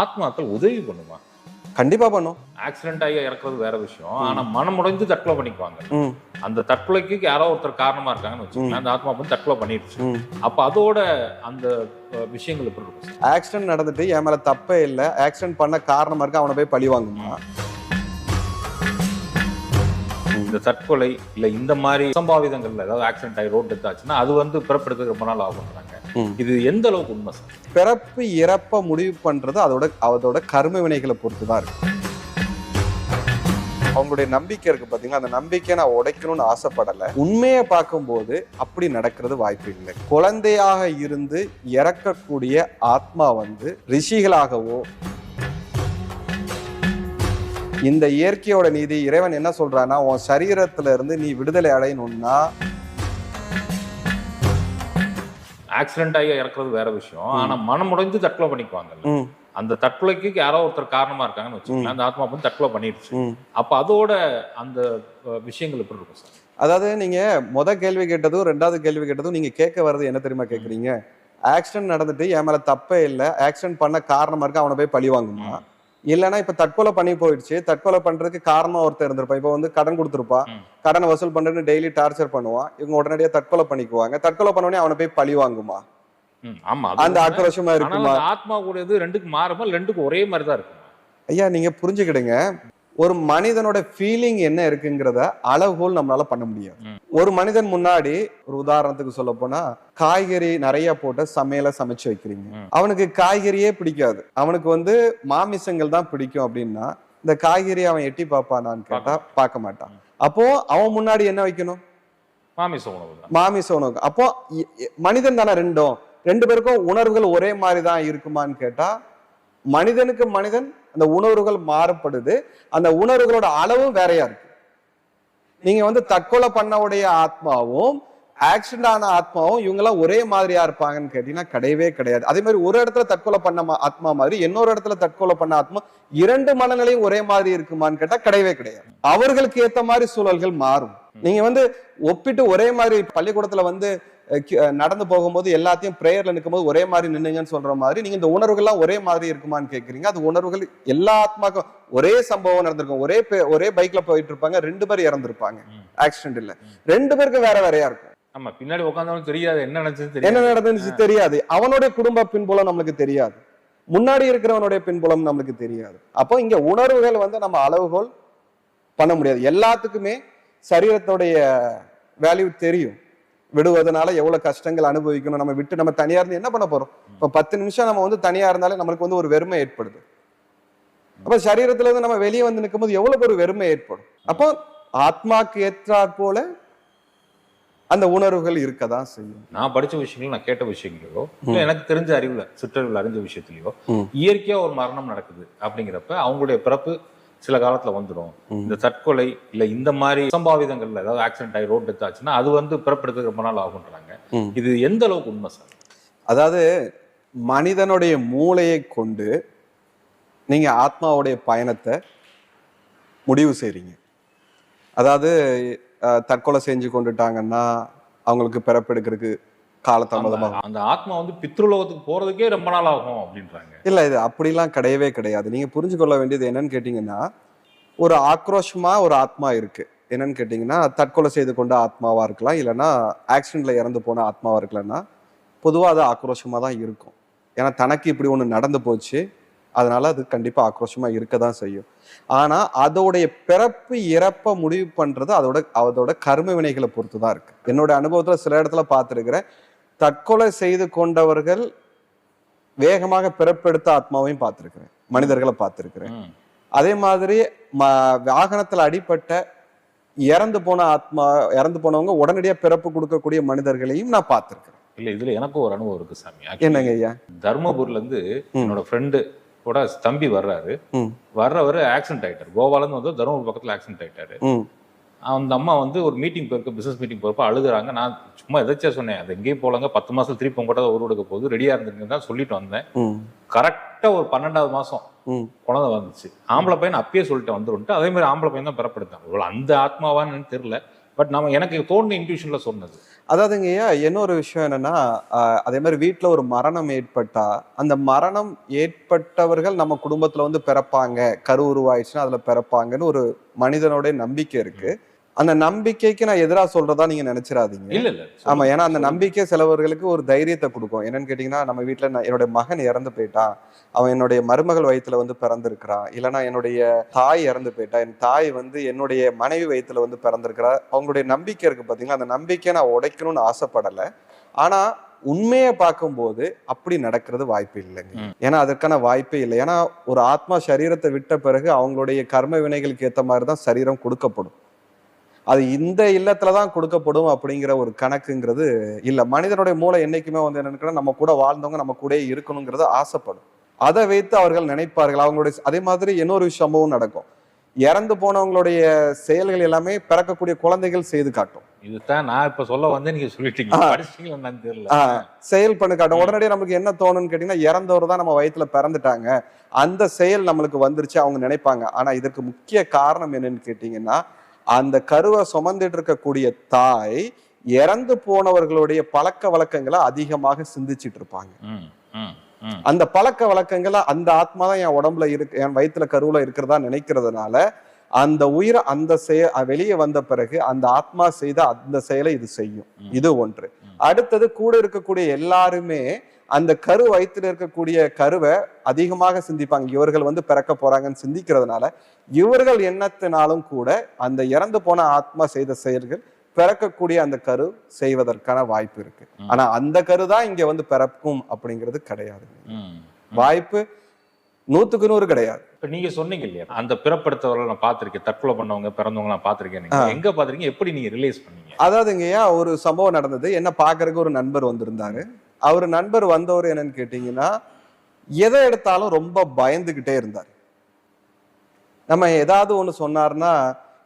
ஆத்மாக்கள் உதவி பண்ணுமா? கண்டிப்பா பண்ணும். ஆக்சிடென்ட் ஆகி இறக்குறது வேற விஷயம். ஆனா மனம் உடைஞ்சு தற்கொலை பண்ணிக்குவாங்க. அந்த தற்கொலைக்கு யாரோ ஒருத்தர் காரணமா இருக்காங்கன்னு வச்சுக்கோங்களேன். அந்த ஆத்மா வந்து தற்கொலை பண்ணிடுச்சு. அப்ப அதோட அந்த விஷயங்கள் எப்படி இருக்கும் ஆக்சிடென்ட் நடந்துட்டு என் மேல தப்பே இல்லை. ஆக்சிடென்ட் பண்ண காரணமா இருக்கு அவனை போய் பழி வாங்குமா? இந்த தற்கொலை இல்ல இந்த மாதிரி சம்பாவிதங்கள்ல ஏதாவது ஆக்சிடென்ட் ஆகி ரோட் டெத் ஆச்சுன்னா அது வந்து பிறப்பெடுக்க ரொம்ப நாள் ஆகுன்றாங்க. இது எந்த அளவுக்கு உண்மை சார்? பிறப்பு இறப்ப முடிவு பண்றது அதோட அதோட கர்ம வினைகளை பொறுத்து தான் இருக்கு. அவங்களுடைய நம்பிக்கை இருக்கு பாத்தீங்களா? அந்த நம்பிக்கையை நான் உடைக்கணும்னு ஆசைப்படல. உண்மையை பார்க்கும்போது அப்படி நடக்கிறது வாய்ப்பு இல்லை. குழந்தையாக இருந்து இறக்கக்கூடிய ஆத்மா வந்து ரிஷிகளாகவோ இந்த இயற்கையோட நீதி இறைவன் என்ன சொல்றான்னா உன் சரீரத்துல இருந்து நீ விடுதலை அடையணும்னா ஆக்சிடென்ட் ஆகி இறக்குறது வேற விஷயம். ஆனா மனம் உடைஞ்சு தற்கொலை பண்ணிக்குவாங்கல்ல. அந்த தற்கொலைக்கு யாரோ ஒருத்தர் காரணமா இருக்காங்கன்னு வச்சுக்கோங்களேன். அந்த ஆத்மா வந்து தற்கொலை பண்ணிடுச்சு. அப்ப அதோட அந்த விஷயங்கள் எப்படி இருக்கும் சார்? அதாவது நீங்க முத கேள்வி கேட்டதும் ரெண்டாவது கேள்வி கேட்டதும் நீங்க கேட்க வர்றது என்ன தெரியுமா கேக்குறீங்க? ஆக்சிடென்ட் நடந்துட்டு என் மேல தப்பே இல்லை. ஆக்சிடென்ட் பண்ண காரணமா இருக்கு அவனை போய் பழி வாங்குமா? இல்லைன்னா இப்ப தற்கொலை பண்ணி போயிடுச்சு. தற்கொலை பண்றதுக்கு காரணம் ஒருத்தர் இருந்திருப்பா இப்ப வந்து கடன் கொடுத்துருப்பா. கடனை வசூல் பண்றேன்னு டெய்லி டார்ச்சர் பண்ணுவான். இவங்க உடனடியா தற்கொலை பண்ணிக்குவாங்க. தற்கொலை பண்ண உடனே அவனை போய் பழி வாங்குமா? ஆமா அந்த. ஆக்ரோஷமா இருக்குமா? ஆத்மா கூடியது ரெண்டுக்கு மாறுமா? இல்ல ரெண்டுக்கும் ஒரே மாதிரி தான் இருக்குமா? ஐயா நீங்க புரிஞ்சுக்கிடுங்க. ஒரு மனிதனோட ஃபீலிங் என்ன இருக்குங்கிறத அளவுகோல் நம்மளால பண்ண முடியாது. ஒரு மனிதன் முன்னாடி ஒரு உதாரணத்துக்கு சொல்ல போனா காய்கறி நிறைய போட்டு சமையல சமைச்சு வைக்கிறீங்க. அவனுக்கு காய்கறியே பிடிக்காது. அவனுக்கு வந்து மாமிசங்கள் தான் பிடிக்கும் அப்படின்னா இந்த காய்கறி அவன் எட்டி பார்ப்பானான்னு கேட்டா பார்க்க மாட்டான். அப்போ அவன் முன்னாடி என்ன வைக்கணும்? மாமிச உணவு தான். மாமிச உணவு. அப்போ மனிதன் தானே ரெண்டும். ரெண்டு பேருக்கும் உணர்வுகள் ஒரே மாதிரி தான் இருக்குமான்னு கேட்டா மனிதனுக்கு மனிதன் அந்த உணர்வுகள் மாறுபடுது. அந்த உணர்வுகளோட அளவும் வேறையா இருக்கு. நீங்க வந்து தற்கொலை பண்ணவுடைய ஆத்மாவும் ஆக்சிடென்ட் ஆன ஆத்மாவும் இவங்கெல்லாம் ஒரே மாதிரியா இருப்பாங்கன்னு கேட்டீங்கன்னா கிடையவே கிடையாது. அதே மாதிரி ஒரு இடத்துல தற்கொலை பண்ண ஆத்மா மாதிரி இன்னொரு இடத்துல தற்கொலை பண்ண ஆத்மா இரண்டு மனநிலையும் ஒரே மாதிரி இருக்குமான்னு கேட்டா கிடையவே கிடையாது. அவர்களுக்கு ஏத்த மாதிரி சூழல்கள் மாறும். நீங்க வந்து ஒப்பிட்டு ஒரே மாதிரி பள்ளிக்கூடத்துல வந்து நடந்து போகும்போது எல்லாத்தையும் பிரேயர்ல நிற்கும்போது ஒரே மாதிரி நின்னுங்கன்னு சொல்ற மாதிரி நீங்க இந்த உணர்வுகள்லாம் ஒரே மாதிரி இருக்குமான்னு கேக்குறீங்க. அது உணர்வுகள் எல்லா ஆத்மாக்கும் ஒரே சம்பவம் நடந்திருக்கும். ஒரே ஒரே பைக்ல போயிட்டு இருப்பாங்க ரெண்டு பேர் இறந்திருப்பாங்க. ஆக்சிடென்ட் இல்ல. ரெண்டு பேருக்கு வேற வேறையா இருக்கும். ஆமா பின்னாடி உட்காந்தாலும் தெரியாது என்ன நினைச்சது என்ன நடந்துச்சு தெரியாது. அவனுடைய குடும்ப பின்புலம் நம்மளுக்கு தெரியாது. முன்னாடி இருக்கிறவனுடைய பின்புலம் நம்மளுக்கு தெரியாது. அப்போ இங்க உணர்வுகள் வந்து நம்ம அளவுகோல் பண்ண முடியாது. எல்லாத்துக்குமே சரீரத்தோடைய வேல்யூ தெரியும். விடுவதனால எவ்வளவு கஷ்டங்கள் அனுபவிக்கணும் நம்ம விட்டு நம்ம தனியா இருந்து என்ன பண்ண போறோம்? இப்ப பத்து நிமிஷம் நம்ம வந்து தனியா இருந்தாலே நம்மளுக்கு வந்து ஒரு வெறுமை ஏற்படுது. அப்ப சரீரத்துல இருந்து நம்ம வெளியே வந்து நிற்கும்போது எவ்வளவு ஒரு வெறுமை ஏற்படும்? அப்போ ஆத்மாக்கு ஏற்றாற் போல அந்த உணர்வுகள் இருக்கதான் செய்யும். நான் படிச்ச விஷயங்களோ நான் கேட்ட விஷயங்களோ இல்ல எனக்கு தெரிஞ்ச அறிவுல சிற்றறிவுல அறிஞ்ச விஷயத்திலயோ. இயற்கையா ஒரு மரணம் நடக்குது அப்படிங்கிறப்ப அவங்களுடைய பிறப்பு சில காலத்துல வந்துடும். இந்த தற்கொலை இல்ல இந்த மாதிரி சம்பாவிதங்கள்ல ஏதாவது ஆக்சிடென்ட் ஆகி ரோட் டெத் ஆச்சுன்னா அது வந்து பிறப்பெடுக்க ரொம்ப நாள் ஆகுன்றாங்க. இது எந்த அளவுக்கு உண்மை சார் அதாவது மனிதனுடைய மூளையை கொண்டு நீங்க ஆத்மாவுடைய பயணத்தை முடிவு செய்றீங்க அதாவது தற்கொலை செஞ்சு கொண்டுட்டாங்கன்னா அவங்களுக்கு பிறப்பெடுக்கிறதுக்கு காலதாமதமாக அந்த- அந்த ஆத்மா வந்து பித்ருலோகத்துக்கு போறதுக்கே ரொம்ப நாள் ஆகும் அப்படின்றாங்க. இல்ல இது அப்படிலாம் கிடையவே கிடையாது. நீங்க புரிஞ்சு கொள்ள வேண்டியது என்னன்னு கேட்டீங்கன்னா ஒரு ஆக்ரோஷமா ஒரு ஆத்மா இருக்கு. என்னன்னு கேட்டீங்கன்னா தற்கொலை செய்து கொண்ட ஆத்மாவா இருக்கலாம் இல்லைன்னா ஆக்சிடென்ட்ல இறந்து போன ஆத்மாவா இருக்கலாம்னா பொதுவா அது ஆக்ரோஷமா தான் இருக்கும். ஏன்னா தனக்கு இப்படி ஒண்ணு நடந்து போச்சு அதனால அது கண்டிப்பா ஆக்ரோஷமா இருக்க தான் செய்யும். ஆனா அதோடைய பிறப்பு இறப்ப முடிவு பண்றது அதோட அதோட கர்ம வினைகளை பொறுத்து தான் இருக்கு. என்னோட அனுபவத்துல சில இடத்துல பார்த்துருக்கிறேன் தற்கொலை செய்து கொண்டவர்கள் வேகமாக பிறப்பெடுத்த ஆத்மாவையும் பார்த்துருக்கிறேன். மனிதர்களை பார்த்துருக்கிறேன். அதே மாதிரி வாகனத்துல அடிபட்ட இறந்து போன ஆத்மா இறந்து போனவங்க உடனடியா பிறப்பு கொடுக்கக்கூடிய மனிதர்களையும் நான் பார்த்துருக்கிறேன். இல்ல இதுல எனக்கும் ஒரு அனுபவம் இருக்கு சாமி. என்னங்க ஐயா? தர்மபுரில இருந்து. என்னோட ஃப்ரெண்டு கூட தம்பி வர்றாரு. வர்றவர் ஆக்சிடென்ட் ஆயிட்டாரு. கோவால இருந்து வந்து தருமபுரி பக்கத்துல ஆக்சிடென்ட் ஆயிட்டாரு. அந்த அம்மா வந்து ஒரு மீட்டிங் போயிருக்கு பிசினஸ் மீட்டிங் போயிருப்ப அழுகுறாங்க. நான் சும்மா எதாச்சியா சொன்னேன். அது எங்கேயும் போலங்க. பத்து மாசம் திருப்பி உங்க கூட ஒரு எடுக்க போகுது. ரெடியா இருந்துருங்க தான் சொல்லிட்டு வந்தேன். ம். கரெக்டா ஒரு பன்னெண்டாவது மாசம் ம். குழந்தை வந்துச்சு. ஆம்பளை பையன் அப்பயே சொல்லிட்டு வந்துருன்ட்டு அதே மாதிரி ஆம்பளை பையன் தான் பிறப்படுத்தான் இவ்வளவு அந்த ஆத்மாவான்னு தெரியல. பட் நம்ம எனக்கு தோணுன இன்ட்யூஷன்ல சொன்னது. அதாவதுங்கய்யா இன்னொரு விஷயம் என்னன்னா அதே மாதிரி வீட்ல ஒரு மரணம் ஏற்பட்டா அந்த மரணம் ஏற்பட்டவர்கள் நம்ம குடும்பத்துல வந்து பிறப்பாங்க. கரு உருவாயிடுச்சுன்னா அதுல பிறப்பாங்கன்னு ஒரு மனிதனோட நம்பிக்கை இருக்கு. அந்த நம்பிக்கைக்கு நான் எதிரா சொல்றதா நீங்க நினைச்சிடாதீங்க இல்ல இல்ல. ஆமா ஏன்னா அந்த நம்பிக்கை சிலவர்களுக்கு ஒரு தைரியத்தை கொடுக்கும். என்னன்னு கேட்டீங்கன்னா நம்ம நான் என்னுடைய மகன் இறந்து போயிட்டான். அவன் என்னுடைய மருமகள் வயித்துல வந்து பிறந்திருக்கிறான் இல்லைன்னா என்னுடைய தாய் இறந்து போயிட்டா. என் தாய் வந்து என்னுடைய மனைவி வயித்துல வந்து பிறந்திருக்கிறா. அவங்களுடைய நம்பிக்கை இருக்கு பாத்தீங்களா? அந்த நம்பிக்கையை நான் உடைக்கணும்னு ஆசைப்படல. ஆனா உண்மையை பார்க்கும்போது அப்படி நடக்கிறது வாய்ப்பு இல்லைங்க. ஏன்னா அதற்கான வாய்ப்பே இல்லை. ஏன்னா ஒரு ஆத்மா சரீரத்தை விட்ட பிறகு அவங்களுடைய கர்ம வினைகளுக்கு ஏத்த மாதிரி தான் சரீரம் கொடுக்கப்படும். அது இந்த இல்லத்துல தான் கொடுக்கப்படும் அப்படிங்கிற ஒரு கணக்குங்கிறது இல்ல. மனிதனுடைய மூளை என்னைக்குமே வந்து என்னன்னு நம்ம கூட வாழ்ந்தவங்க நம்ம கூட இருக்கணுங்கிறது ஆசைப்படும். அதை வைத்து அவர்கள் நினைப்பார்கள். அவங்களுடைய அதே மாதிரி இன்னொரு சம்பவம் நடக்கும். இறந்து போனவங்களுடைய செயல்கள் எல்லாமே பிறக்கக்கூடிய குழந்தைகள் செய்து காட்டும். இதுதான் நான் இப்ப சொல்ல வந்தேன் நீங்க சொல்லிட்டீங்க. செயல் பண்ணு காட்டும். உடனடியாக நமக்கு என்ன தோணும்னு கேட்டீங்கன்னா இறந்தவர் தான் நம்ம வயித்துல பிறந்துட்டாங்க. அந்த செயல் நம்மளுக்கு வந்துருச்சு அவங்க நினைப்பாங்க. ஆனா இதற்கு முக்கிய காரணம் என்னன்னு கேட்டீங்கன்னா அந்த கருவை சுமந்துட்டு இருக்கக்கூடிய தாய் இறந்து போனவர்களுடைய பழக்க வழக்கங்களை அதிகமாக சிந்திச்சிட்டு இருப்பாங்க. அந்த பழக்க வழக்கங்களை அந்த ஆத்மா தான் என் உடம்புல இருக்கு என் வயித்துல கருவுல இருக்கிறதா நினைக்கிறதுனால அந்த உயிர் அந்த செய வெளியே வந்த பிறகு அந்த ஆத்மா செய்த அந்த செயலை இது செய்யும். இது ஒன்று. அடுத்தது கூட இருக்கக்கூடிய எல்லாருமே அந்த கரு வயித்துல இருக்கக்கூடிய கருவை அதிகமாக சிந்திப்பாங்க. இவர்கள் வந்து பிறக்க போறாங்கன்னு சிந்திக்கிறதுனால இவர்கள் எண்ணத்தினாலும் கூட அந்த இறந்து போன ஆத்மா செய்த செயல்கள் பிறக்கக்கூடிய அந்த கரு செய்வதற்கான வாய்ப்பு இருக்கு. ஆனா அந்த கரு தான் இங்க வந்து பிறக்கும் அப்படிங்கிறது கிடையாது. வாய்ப்பு நூத்துக்கு நூறு கிடையாது. இப்ப நீங்க சொன்னீங்க இல்லையா? அந்த பிறப்படுத்தவரை நான் பார்த்திருக்கேன். தற்கொலை பண்ணவங்க பிறந்தவங்க நான் பார்த்திருக்கேன் எங்க பாத்திருக்கீங்க எப்படி நீங்க ரிலைஸ் பண்ணீங்க? அதாவதுங்கய்யா ஒரு சம்பவம் நடந்தது? என்ன பாக்குறதுக்கு ஒரு நண்பர் வந்திருந்தாரு. அவர் நண்பர் வந்தவர் என்னன்னு கேட்டீங்கன்னா எதை எடுத்தாலும் ரொம்ப பயந்துகிட்டே இருந்தார். நம்ம ஏதாவது ஒன்று சொன்னார்னா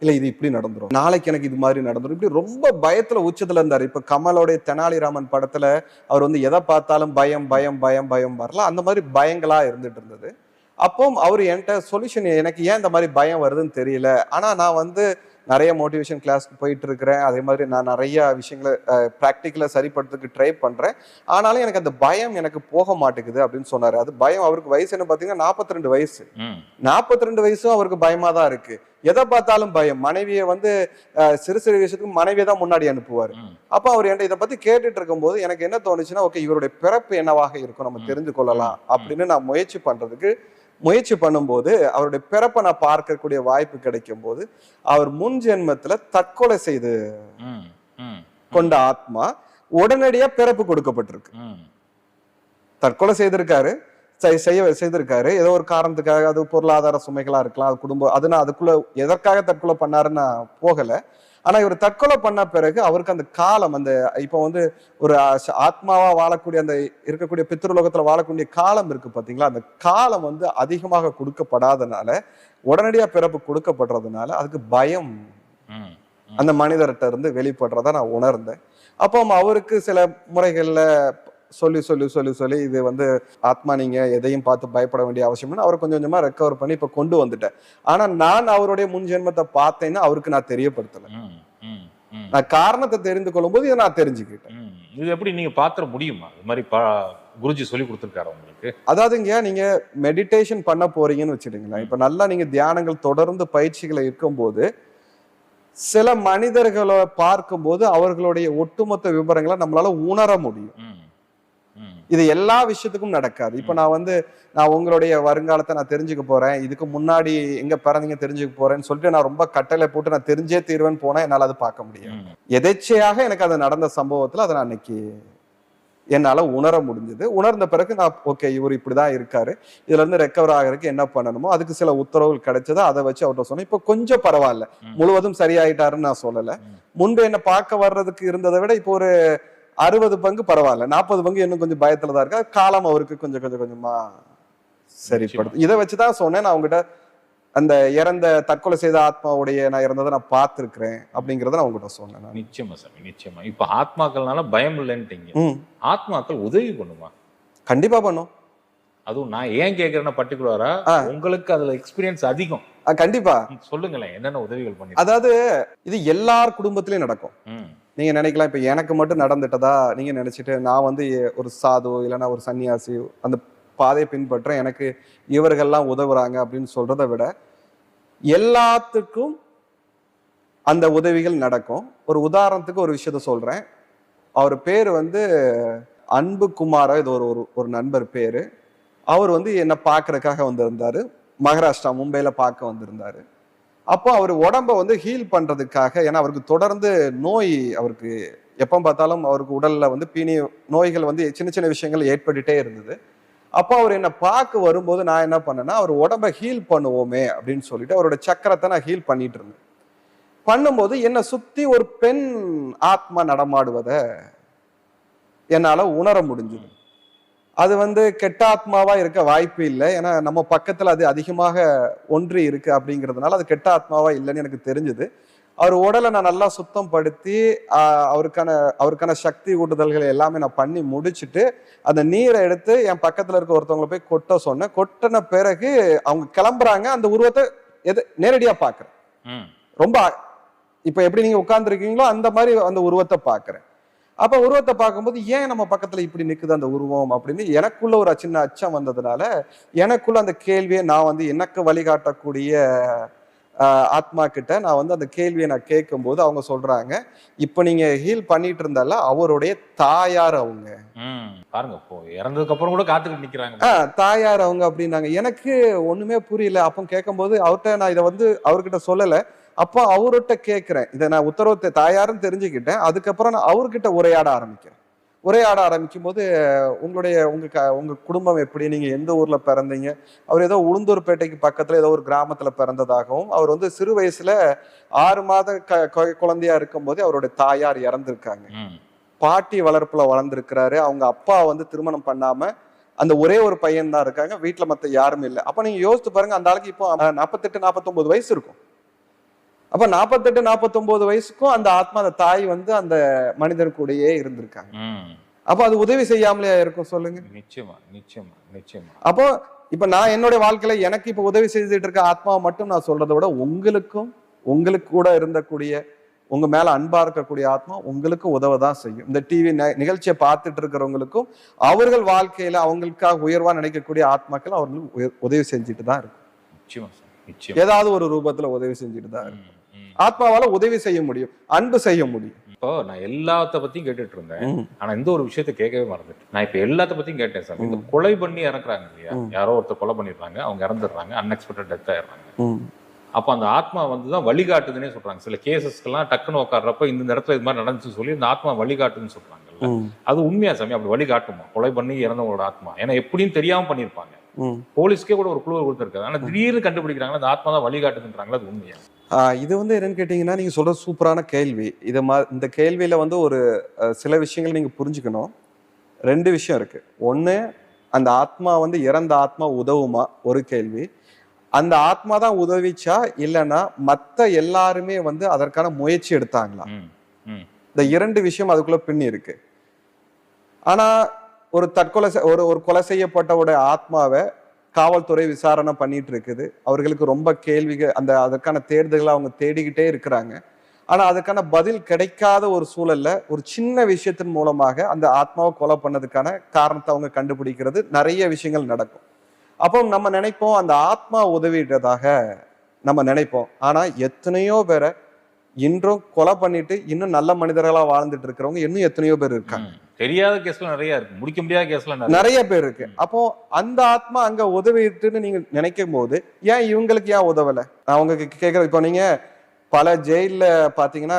இல்லை இது இப்படி நடந்துடும் நாளைக்கு எனக்கு இது மாதிரி நடந்துடும் இப்படி ரொம்ப பயத்தில் உச்சத்தில் இருந்தார். இப்போ கமலோடைய தெனாலிராமன் படத்தில் அவர் வந்து எதை பார்த்தாலும் பயம் பயம் பயம் பயம் வரலாம் அந்த மாதிரி பயங்களாக இருந்துட்டு இருந்தது. அப்போ அவர் என்கிட்ட சொல்யூஷன் எனக்கு ஏன் இந்த மாதிரி பயம் வருதுன்னு தெரியல. ஆனால் நான் வந்து நிறைய மோட்டிவேஷன் கிளாஸ்க்கு போயிட்டு இருக்கிறேன் அதே மாதிரி நான் நிறைய விஷயங்களை ப்ராக்டிக்கலாக சரிப்படுறதுக்கு ட்ரை பண்றேன். ஆனாலும் எனக்கு அந்த பயம் எனக்கு போக மாட்டேங்குது அப்படின்னு சொன்னாரு. அது பயம் அவருக்கு வயசு என்ன பார்த்தீங்கன்னா 42 ரெண்டு வயசு. 42 ரெண்டு வயசும் அவருக்கு பயமா தான் இருக்கு. எதை பார்த்தாலும் பயம். மனைவியை வந்து சிறு சிறு விஷயத்துக்கு மனைவியை தான் முன்னாடி அனுப்புவார். அப்போ அவர் என்கிட்ட இதை பத்தி கேட்டுட்டு இருக்கும்போது எனக்கு என்ன தோணுச்சுன்னா ஓகே இவருடைய பிறப்பு என்னவாக இருக்கும்? நம்ம. தெரிந்து கொள்ளலாம். அப்படின்னு நான் முயற்சி பண்றதுக்கு முயற்சி பண்ணும்போது அவருடைய பிறப்பை நான் பார்க்கக்கூடிய வாய்ப்பு கிடைக்கும் போது அவர் முன் ஜென்மத்துல தற்கொலை செய்து கொண்ட ஆத்மா உடனடியா பிறப்பு கொடுக்கப்பட்டிருக்கு. தற்கொலை செய்திருக்காரு செய்- செய்ய செய்திருக்காரு. ஏதோ ஒரு காரணத்துக்காக அது பொருளாதார சுமைகளா இருக்கலாம் அது குடும்பம் அது நான் அதுக்குள்ள எதற்காக தற்கொலை பண்ணாருன்னு போகல. ஆனா இவர் தற்கொலை பண்ண பிறகு அவருக்கு அந்த காலம் அந்த இப்போ வந்து ஒரு ஆத்மாவா வாழக்கூடிய அந்த இருக்கக்கூடிய பித்ருலோகத்துல வாழக்கூடிய காலம் இருக்கு பாத்தீங்களா? அந்த காலம் வந்து அதிகமாக கொடுக்கப்படாதனால உடனடியா பிறப்பு கொடுக்கப்படுறதுனால அதுக்கு பயம். அந்த மனிதர்கிட்ட இருந்து வெளிப்படுறத நான் உணர்ந்தேன். அப்போ அவருக்கு சில முறைகள்ல சொல்லி சொல்லி சொல்லி சொல்லி இது வந்து ஆத்மா நீங்க எதையும் பார்த்து பயப்பட வேண்டிய அவசியம் இல்லை அவர் கொஞ்சம் கொஞ்சமா ரெக்கவர் பண்ணி இப்ப கொண்டு வந்துட்டேன். ஆனா நான் அவருடைய முன் ஜென்மத்தை பார்த்தேன்னு அவருக்கு நான் தெரியப்படுத்தல. நான் காரணத்தை தெரிந்து கொள்ளும்போது இதை நான் தெரிஞ்சுக்கிட்டேன். இது எப்படி நீங்க பாத்திர முடியுமா? இது மாதிரி குருஜி சொல்லி கொடுத்துருக்காரு உங்களுக்கு? அதாவதுங்க நீங்க மெடிடேஷன் பண்ண போறீங்கன்னு வச்சுடுங்களேன் இப்ப நல்லா நீங்க தியானங்கள் தொடர்ந்து பயிற்சிகளை இருக்கும்போது சில மனிதர்களை பார்க்கும்போது அவர்களுடைய ஒட்டுமொத்த விவரங்களை நம்மளால உணர முடியும். இது எல்லா விஷயத்துக்கும் நடக்காது. இப்ப நான் வந்து நான் உங்களுடைய வருங்காலத்தை நான் தெரிஞ்சுக்க போறேன். இதுக்கு முன்னாடி எங்க பிறந்தீங்க தெரிஞ்சுக்க போறேன்னு சொல்லிட்டு நான் ரொம்ப கட்டளை போட்டு நான் தெரிஞ்சே தீர்வேன்னு போனா என்னால அது பார்க்க முடியும். எதேச்சையாக எனக்கு அது நடந்த சம்பவத்துல அதை நான் அன்னைக்கு என்னால உணர முடிஞ்சது. உணர்ந்த பிறகு நான் ஓகே இவர் இப்படிதான் இருக்காரு. இதுல இருந்து ரெக்கவர் ஆகிறதுக்கு என்ன பண்ணணுமோ அதுக்கு சில உத்தரவுகள் கிடைச்சது. அதை வச்சு அவர்கிட்ட சொன்னேன். இப்ப கொஞ்சம் பரவாயில்ல. முழுவதும் சரியாயிட்டாருன்னு நான் சொல்லல. முன்பு என்ன பார்க்க வர்றதுக்கு இருந்ததை விட இப்போ ஒரு அறுபது பங்கு பரவாயில்ல. நாற்பது பங்கு இன்னும் கொஞ்சம் பயத்துல தான் இருக்கு? காலம் அவருக்கு கொஞ்சம் கொஞ்சம் கொஞ்சமா சரிப்படுது. இதை வச்சுதான் சொன்னேன். நான் உங்ககிட்ட அந்த இறந்த தற்கொலை செய்த ஆத்மாவுடைய நான் இறந்ததை நான் பார்த்திருக்கிறேன் அப்படிங்கறத நான் உங்ககிட்ட சொன்னேன். நிச்சயமா சாமி நிச்சயமா. இப்ப ஆத்மாக்கள்னால பயம் இல்லைன்ட்டீங்க. ஆத்மாக்கள் உதவி பண்ணுமா? கண்டிப்பா பண்ணும். அதுவும் நான் ஏன் கேக்குறேன்னா பர்டிகுலரா. உங்களுக்கு அதுல எக்ஸ்பீரியன்ஸ் அதிகம். கண்டிப்பா. சொல்லுங்களேன் என்னென்ன உதவிகள் பண்ணி அதாவது இது எல்லார் குடும்பத்திலயும் நடக்கும். நீங்கள் நீங்க நினைக்கலாம் இப்ப எனக்கு மட்டும் நடந்துட்டதா? நீங்க நினைச்சிட்டு நான் வந்து ஒரு சாது இல்லைன்னா ஒரு சன்னியாசி அந்த பாதையை பின்பற்றேன் எனக்கு இவர்கள்லாம் உதவுறாங்க அப்படின்னு சொல்றதை விட எல்லாத்துக்கும் அந்த உதவிகள் நடக்கும். ஒரு உதாரணத்துக்கு ஒரு விஷயத்த சொல்றேன். அவர் பேர் வந்து அன்பு குமாரா இது ஒரு ஒரு ஒரு நண்பர் பேரு. அவர் வந்து என்னை பார்க்கறதுக்காக வந்திருந்தாரு. மகாராஷ்டிரா மும்பையில பார்க்க வந்திருந்தாரு. அப்போ அவர் உடம்ப வந்து ஹீல் பண்ணுறதுக்காக ஏன்னா அவருக்கு தொடர்ந்து நோய் அவருக்கு எப்போ பார்த்தாலும் அவருக்கு உடலில் வந்து பீனி நோய்கள் வந்து சின்ன சின்ன விஷயங்கள் ஏற்பட்டுட்டே இருந்தது. அப்போ அவர் என்னை பார்க்க வரும்போது நான் என்ன பண்ணேன்னா அவர் உடம்ப ஹீல் பண்ணுவோமே அப்படின்னு சொல்லிட்டு அவரோட சக்கரத்தை நான் ஹீல் பண்ணிட்டு இருந்தேன். பண்ணும்போது என்னை சுற்றி ஒரு பெண் ஆத்மா நடமாடுவதை என்னால் உணர முடிஞ்சது. அது வந்து கெட்ட ஆத்மாவா இருக்க வாய்ப்பு இல்லை. ஏன்னா நம்ம பக்கத்துல அது அதிகமாக ஒன்றி இருக்கு அப்படிங்கிறதுனால அது கெட்ட ஆத்மாவா இல்லைன்னு எனக்கு தெரிஞ்சது. அவர் உடலை நான் நல்லா சுத்தம் படுத்தி அவருக்கான அவருக்கான சக்தி ஊட்டுதல்களை எல்லாமே நான் பண்ணி முடிச்சுட்டு அந்த நீரை எடுத்து என் பக்கத்துல இருக்க ஒருத்தவங்களை போய் கொட்ட சொன்னேன். கொட்டின பிறகு அவங்க கிளம்புறாங்க. அந்த உருவத்தை எது நேரடியா பாக்குறேன் ம். ரொம்ப இப்ப எப்படி நீங்க உட்கார்ந்துருக்கீங்களோ அந்த மாதிரி அந்த உருவத்தை பாக்குறேன் அப்ப உருவத்தை பார்க்கும்போது ஏன் நம்ம பக்கத்துல இப்படி நிக்குது அந்த உருவம்? அப்படின்னு எனக்குள்ள ஒரு சின்ன அச்சம் வந்ததுனால எனக்குள்ள அந்த கேள்வியை நான் வந்து எனக்கு வழிகாட்டக்கூடிய ஆத்மா கிட்ட நான் வந்து அந்த கேள்வியை நான் கேட்கும்போது அவங்க சொல்றாங்க இப்ப நீங்க ஹீல் பண்ணிட்டு இருந்தால அவருடைய தாயார் அவங்க. பாருங்க இப்போ இறந்ததுக்கு அப்புறம் கூட காத்துக்கிட்டு நிக்கிறாங்க. தாயார் அவங்க அப்படின்னாங்க. எனக்கு ஒண்ணுமே புரியல. அப்போ கேட்கும்போது அவர்கிட்ட நான் இதை வந்து அவர்கிட்ட சொல்லல. அப்போ அவர்கிட்ட கேட்கிறேன் இதை நான் உத்தரவு தெ- தாயாருன்னு தெரிஞ்சுக்கிட்டேன். அதுக்கப்புறம் நான் அவர்கிட்ட உரையாட ஆரம்பிக்கிறேன். உரையாட ஆரம்பிக்கும் போது உங்களுடைய உங்க க- உங்க குடும்பம் எப்படி? நீங்க எந்த ஊர்ல பிறந்தீங்க? அவர் ஏதோ உளுந்தூர்பேட்டைக்கு பக்கத்துல ஏதோ ஒரு கிராமத்துல பிறந்ததாகவும் அவர் வந்து சிறு வயசுல ஆறு மாத க குழந்தையா இருக்கும்போதே அவருடைய தாயார் இறந்திருக்காங்க. பாட்டி வளர்ப்புல வளர்ந்துருக்கிறாரு. அவங்க அப்பா வந்து திருமணம் பண்ணாம அந்த ஒரே ஒரு பையன் தான் இருக்காங்க. வீட்டுல மத்த யாரும் இல்லை. அப்ப நீங்க யோசித்து பாருங்க அந்த ஆளுக்கு இப்போ நாற்பத்தெட்டு நாற்பத்தொன்பது வயசு இருக்கும். அப்ப நாற்பத்தெட்டு நாற்பத்தொன்பது வயசுக்கும் அந்த ஆத்மா அந்த தாய் வந்து அந்த மனிதர் கூடயே இருந்திருக்காங்க அப்ப அது உதவி செய்யாமலே இருக்கும் சொல்லுங்க? நிச்சயமா நிச்சயமா நிச்சயமா. அப்போ இப்ப நான் என்னுடைய வாழ்க்கையில எனக்கு இப்ப உதவி செய்துட்டு இருக்க ஆத்மாவை மட்டும் நான் சொல்றதை விட உங்களுக்கும் உங்களுக்கு கூட இருந்தக்கூடிய உங்க மேல அன்பா இருக்கக்கூடிய ஆத்மா உங்களுக்கும் உதவ தான் செய்யும். இந்த டிவி நிகழ்ச்சியை பார்த்துட்டு இருக்கிறவங்களுக்கும் அவர்கள் வாழ்க்கையில அவங்களுக்காக உயர்வா நினைக்கக்கூடிய ஆத்மாக்கள் அவர்களுக்கு உதவி செஞ்சுட்டு தான் இருக்கும். ஏதாவது ஒரு ரூபத்துல உதவி செஞ்சுட்டு தான் இருக்கும். ஆத்மாவால உதவி செய்ய முடியும் அன்பு செய்ய முடியும். இப்போ நான் எல்லாத்த பத்தியும் கேட்டுட்டு இருந்தேன் ஆனா இந்த ஒரு விஷயத்த கேட்கவே மறந்துட்டேன். நான் இப்ப எல்லாத்த பத்தியும் கேட்டேன் சார். இந்த. கொலை பண்ணி இறக்குறாங்க இல்லையா. யாரோ ஒருத்தர் கொலை பண்ணிடுறாங்க அவங்க இறந்துடுறாங்க அன்எக்ஸ்பெக்டட் டெத் ஆயிடுறாங்க. அப்போ அந்த ஆத்மா வந்து தான் வழிகாட்டுதுன்னே சொல்றாங்க. சில கேசஸ்க்கெல்லாம் டக்குன்னு உட்கார்றப்ப இந்த இடத்துல இது மாதிரி நடந்துச்சு சொல்லி இந்த ஆத்மா வழிகாட்டுதுன்னு சொல்றாங்கல்ல. ம், அது உண்மையா சாமி? அப்படி வழிகாட்டுமா? கொலை பண்ணி இறந்தவங்களோட ஆத்மா. ஏன்னா எப்படின்னு தெரியாம பண்ணியிருப்பாங்க. ம். போலீஸ்க்கே கூட ஒரு குழு கொடுத்துருக்காங்க. ஆனா திடீர்னு கண்டுபிடிக்கிறாங்க அந்த ஆத்மா தான் வழிகாட்டுதுன்றாங்களா? அது உண்மையா? இது வந்து என்னன்னு கேட்டீங்கன்னா நீங்க சொல்ற சூப்பரான கேள்வி. இத மா இந்த கேள்வியில வந்து ஒரு சில விஷயங்கள் நீங்க புரிஞ்சுக்கணும். ரெண்டு விஷயம் இருக்கு. ஒண்ணு அந்த ஆத்மா வந்து இறந்த ஆத்மா உதவுமா? ஒரு கேள்வி. அந்த ஆத்மா தான் உதவிச்சா இல்லைன்னா மத்த எல்லாருமே வந்து அதற்கான முயற்சி எடுத்தாங்களா? இந்த இரண்டு விஷயம் அதுக்குள்ள பின்னி இருக்கு. ஆனா ஒரு தற்கொலை ஒரு ஒரு கொலை செய்யப்பட்டவுடைய ஆத்மாவை காவல்துறை விசாரணை பண்ணிட்டு இருக்குது அவர்களுக்கு ரொம்ப கேள்விகள் அந்த அதற்கான தேர்தல்களை அவங்க தேடிக்கிட்டே இருக்கிறாங்க. ஆனால் அதுக்கான பதில் கிடைக்காத ஒரு சூழல்ல ஒரு சின்ன விஷயத்தின் மூலமாக அந்த ஆத்மாவை கொலை பண்ணதுக்கான காரணத்தை அவங்க கண்டுபிடிக்கிறது நிறைய விஷயங்கள் நடக்கும். அப்போ நம்ம நினைப்போம் அந்த ஆத்மா உதவிட்டதாக நம்ம நினைப்போம். ஆனால் எத்தனையோ பேரை இன்றும் கொலை பண்ணிட்டு இன்னும் நல்ல மனிதர்களாக வாழ்ந்துட்டு இருக்கிறவங்க இன்னும் எத்தனையோ பேர் இருக்காங்க. தெரியாத கேஸ்ல நிறைய இருக்கு. முடிக்க முடியாத கேஸ்ல நிறைய பேர் இருக்கு. அப்போ அந்த ஆத்மா அங்க உதவிட்டுன்னு நீங்க நினைக்கும் போது ஏன் இவங்களுக்கு ஏன் உதவல? நான் உங்களுக்கு கேக்குறது இப்போ நீங்க பல ஜெயில்ல பாத்தீங்கன்னா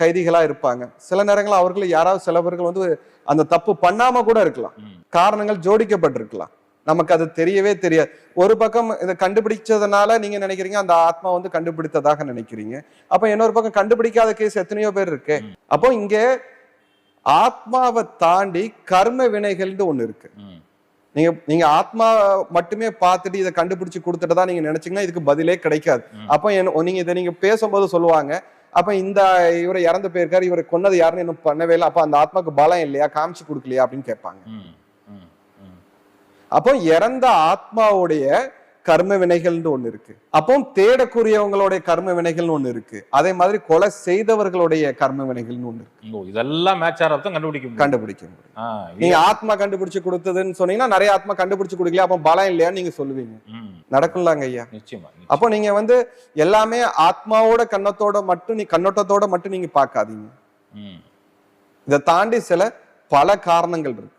கைதிகளா இருப்பாங்க. சில நேரங்கள் அவர்கள் யாராவது சில பேர்கள் வந்து அந்த தப்பு பண்ணாம கூட இருக்கலாம். காரணங்கள் ஜோடிக்கப்பட்டிருக்கலாம். நமக்கு அது தெரியவே தெரியாது. ஒரு பக்கம் இதை கண்டுபிடிச்சதுனால நீங்க நினைக்கிறீங்க அந்த ஆத்மா வந்து கண்டுபிடித்ததாக நினைக்கிறீங்க. அப்ப இன்னொரு பக்கம் கண்டுபிடிக்காத கேஸ் எத்தனையோ பேர் இருக்கு. அப்போ இங்க ஆத்மாவை தாண்டி கர்ம வினைகள்னு ஒண்ணு இருக்கு. நீங்க நீங்க ஆத்மா மட்டுமே பார்த்துட்டு இதை கண்டுபிடிச்சு கொடுத்துட்டு நீங்க நினைச்சீங்கன்னா இதுக்கு பதிலே கிடைக்காது. அப்ப நீங்க இதை நீங்க பேசும்போது சொல்லுவாங்க அப்ப இந்த இவரை இறந்து போயிருக்காரு இவரை கொன்னது யாருன்னு இன்னும் பண்ணவே இல்லை அப்ப அந்த ஆத்மாக்கு பலம் இல்லையா காமிச்சு கொடுக்கலையா அப்படின்னு கேட்பாங்க. அப்போ இறந்த ஆத்மாவுடைய கர்ம வினைகள்னு ஒண்ணு இருக்கு. அப்போ தேடக்கூடியவங்களுடைய கர்ம வினைகள்னு ஒண்ணு இருக்கு. அதே மாதிரி கொலை செய்தவர்களுடைய கர்ம வினைகள்னு ஒண்ணு இருக்கு. இதெல்லாம் மேட்ச் ஆகிறதான் கண்டுபிடிக்க முடியும். கண்டுபிடிக்க முடியும். நீங்க ஆத்மா கண்டுபிடிச்சு கொடுத்ததுன்னு சொன்னீங்கன்னா நிறைய ஆத்மா கண்டுபிடிச்சு கொடுக்கல அப்போ பலம் இல்லையான்னு நீங்க சொல்லுவீங்க. ம், நடக்கும்லாங்க ஐயா. நிச்சயமா. அப்போ நீங்க வந்து எல்லாமே ஆத்மாவோட கண்ணத்தோட மட்டும் நீ கண்ணோட்டத்தோட மட்டும் நீங்க பார்க்காதீங்க. இதை தாண்டி சில பல காரணங்கள் இருக்கு.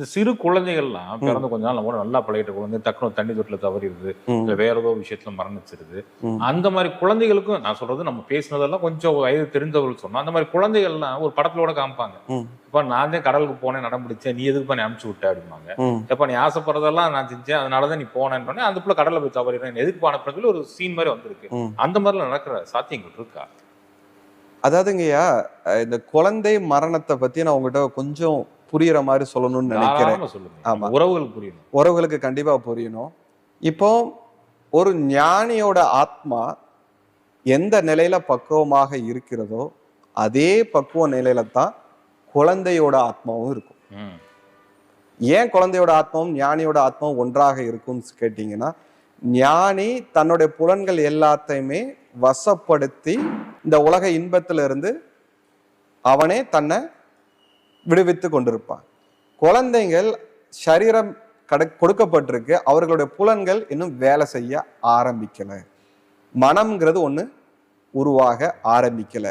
இந்த சிறு குழந்தைகள்லாம் பிறந்த கொஞ்ச நாள் நம்ம கூட நல்லா பழகிட்ட குழந்தை டக்குனு தண்ணி தொட்டில தவறிடுது. இல்ல வேற ஏதோ விஷயத்துல மரணிச்சிருது. அந்த மாதிரி குழந்தைகளுக்கும் நான் சொல்றது நம்ம பேசினதெல்லாம் கொஞ்சம் வயது தெரிந்தவர்கள் சொன்னோம் அந்த மாதிரி குழந்தைகள்லாம் ஒரு படத்திலோட காமிப்பாங்க. இப்ப நான் தான் கடலுக்கு போனேன் நடம் பிடிச்சேன் நீ எதுக்கு பண்ணி அனுப்பிச்சு விட்ட? அப்படிம்பாங்க. ம், எப்ப நீ ஆசைப்படுறதெல்லாம் நான் செஞ்சேன் அதனாலதான் நீ போனேன்னு அந்த புள்ள கடல்ல போய் தவறிடுறேன் எதுக்கு அனுப்புறேன்னு சொல்லி ஒரு சீன் மாதிரி வந்திருக்கு. அந்த மாதிரிலாம் நடக்கிற சாத்தியங்கள் இருக்கா? அதாவதுங்கய்யா இந்த குழந்தை மரணத்தை பத்தி நான் உங்ககிட்ட கொஞ்சம் புரியுற மாதிரி சொல்லணும்னு நினைக்கிறேன். ஆமா. உறவுகளுக்கு புரியணும். உறவுகளுக்கு கண்டிப்பா புரியணும். இப்போ ஒரு ஞானியோட ஆத்மா எந்த நிலையில பக்குவமாக இருக்கிறதோ அதே பக்குவ நிலையில தான் குழந்தையோட ஆத்மாவும் இருக்கும். ஏன் குழந்தையோட ஆத்மாவும் ஞானியோட ஆத்மாவும் ஒன்றாக இருக்கும்னு கேட்டீங்கன்னா ஞானி தன்னுடைய புலன்கள் எல்லாத்தையுமே வசப்படுத்தி இந்த உலக இன்பத்துல இருந்து அவனே தன்னை விடுவித்து கொண்டிருப்பான் குழந்தைகள் சரீரம் கட கொடுக்கப்பட்டிருக்கு. அவர்களுடைய புலன்கள் இன்னும் வேலை செய்ய ஆரம்பிக்கல. மனம்ங்கிறது ஒன்று உருவாக ஆரம்பிக்கல.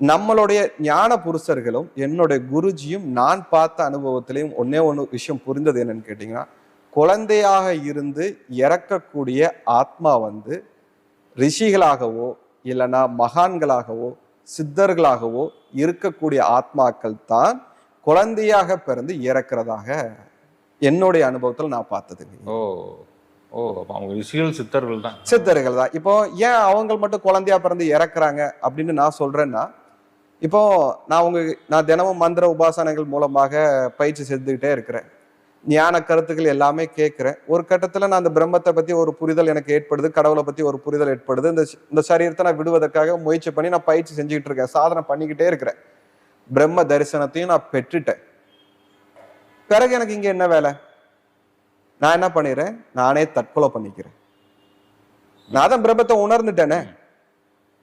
நம்மளுடைய ஞான புருஷர்களும் என்னுடைய குருஜியும் நான் பார்த்த அனுபவத்திலையும் ஒன்னே ஒன்று விஷயம் புரிந்தது என்னன்னு கேட்டிங்கன்னா குழந்தையாக இருந்து இறக்கக்கூடிய ஆத்மா வந்து ரிஷிகளாகவோ இல்லைன்னா மகான்களாகவோ சித்தர்களாகவோ இருக்கக்கூடிய ஆத்மாக்கள் தான் குழந்தையாக பிறந்து இறக்கிறதாக என்னுடைய அனுபவத்தில் நான் பார்த்ததுங்க. ஓ ஓ அவங்க ரிஷிகள் சித்தர்கள் தான். சித்தர்கள் தான். இப்போ ஏன் அவங்க மட்டும் குழந்தையா பிறந்து இறக்குறாங்க அப்படின்னு நான் சொல்றேன்னா இப்போ நான் உங்க நான் தினமும் மந்திர உபாசனைகள் மூலமாக பயிற்சி செஞ்சுக்கிட்டே இருக்கிறேன். ஞான கருத்துக்கள் எல்லாமே கேட்குறேன். ஒரு கட்டத்தில் நான் அந்த பிரம்மத்தை பற்றி ஒரு புரிதல் எனக்கு ஏற்படுது கடவுளை பற்றி ஒரு புரிதல் ஏற்படுது. இந்த இந்த சரீரத்தை நான் விடுவதற்காக முயற்சி பண்ணி நான் பயிற்சி செஞ்சுக்கிட்டு இருக்கேன் சாதனை பண்ணிக்கிட்டே இருக்கிறேன். பிரம்ம தரிசனத்தையும் நான் பெற்றுட்டேன். பிறகு எனக்கு இங்கே என்ன வேலை? நான் என்ன பண்ணிடுறேன்? நானே தற்கொலை பண்ணிக்கிறேன். நான் தான் பிரம்மத்தை உணர்ந்துட்டேனே.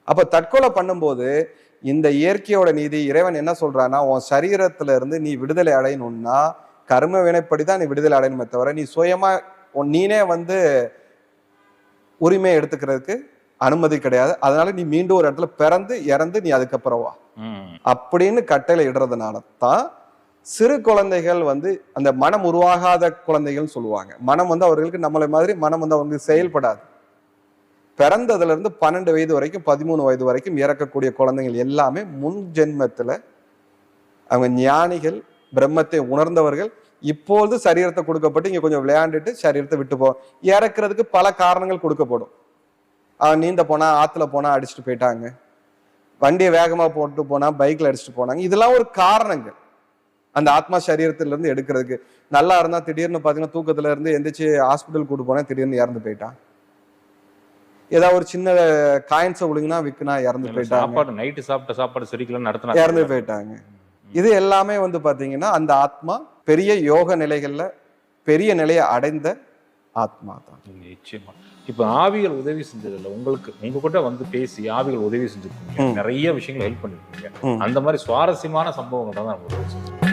அப்போ தற்கொலை பண்ணும்போது இந்த இயற்கையோட நீதி இறைவன் என்ன சொல்றான்னா உன் சரீரத்துல இருந்து நீ விடுதலை அடையணும்னா கர்ம வினைப்படி தான் நீ விடுதலை அடையணுமே தவிர நீ சுயமா நீனே வந்து உரிமை எடுத்துக்கிறதுக்கு அனுமதி கிடையாது. அதனால நீ மீண்டும் ஒரு இடத்துல பிறந்து இறந்து நீ அதுக்கப்புறம் வா. அப்படின்னு கட்டளை இடுறதுனால தான் சிறு குழந்தைகள் வந்து அந்த மனம் உருவாகாத குழந்தைகள் சொல்லுவாங்க. மனம் வந்து அவர்களுக்கு நம்மளை மாதிரி மனம் வந்து அவங்களுக்கு செயல்படாது. பிறந்ததுல இருந்து பன்னெண்டு வயது வரைக்கும் பதிமூணு வயது வரைக்கும் இறக்கக்கூடிய குழந்தைகள் எல்லாமே முன் ஜென்மத்துல அவங்க ஞானிகள் பிரம்மத்தை உணர்ந்தவர்கள் இப்பொழுது சரீரத்தை கொடுக்கப்பட்டு இங்க கொஞ்சம் விளையாண்டுட்டு சரீரத்தை விட்டு போ இறக்குறதுக்கு பல காரணங்கள் கொடுக்கப்படும். அவன் நீந்த போனா ஆத்துல போனா அடிச்சுட்டு போயிட்டாங்க. வண்டியை வேகமா போட்டு போனா பைக்ல அடிச்சுட்டு போனாங்க. இதெல்லாம் ஒரு காரணங்கள். அந்த ஆத்மா சரீரத்துல இருந்து எடுக்கிறதுக்கு. நல்லா இருந்தா திடீர்னு பாத்தீங்கன்னா தூக்கத்துல இருந்து எந்திரிச்சு ஹாஸ்பிட்டல் கூட்டு போனா திடீர்னு இறந்து போயிட்டான் ஏதாவது ஒரு சின்ன காயின்ஸை விழுங்கினா விக்குனா இறந்து போயிட்டாங்க. சாப்பாடு நைட்டு சாப்பிட்ட சாப்பாடு இறந்து நடத்தினா போயிட்டாங்க. இது எல்லாமே வந்து பாத்தீங்கன்னா அந்த ஆத்மா பெரிய யோக நிலைகள்ல பெரிய நிலையை அடைந்த ஆத்மா தான். நிச்சயமா. இப்ப ஆவிகள் உதவி செஞ்சதுல உங்களுக்கு உங்க கிட்ட வந்து பேசி ஆவிகள் உதவி செஞ்சிருக்கீங்க. நிறைய விஷயங்கள் ஹெல்ப் பண்ணிருக்கீங்க. அந்த மாதிரி சுவாரஸ்யமான சம்பவங்கள் தான் பேசுவோம்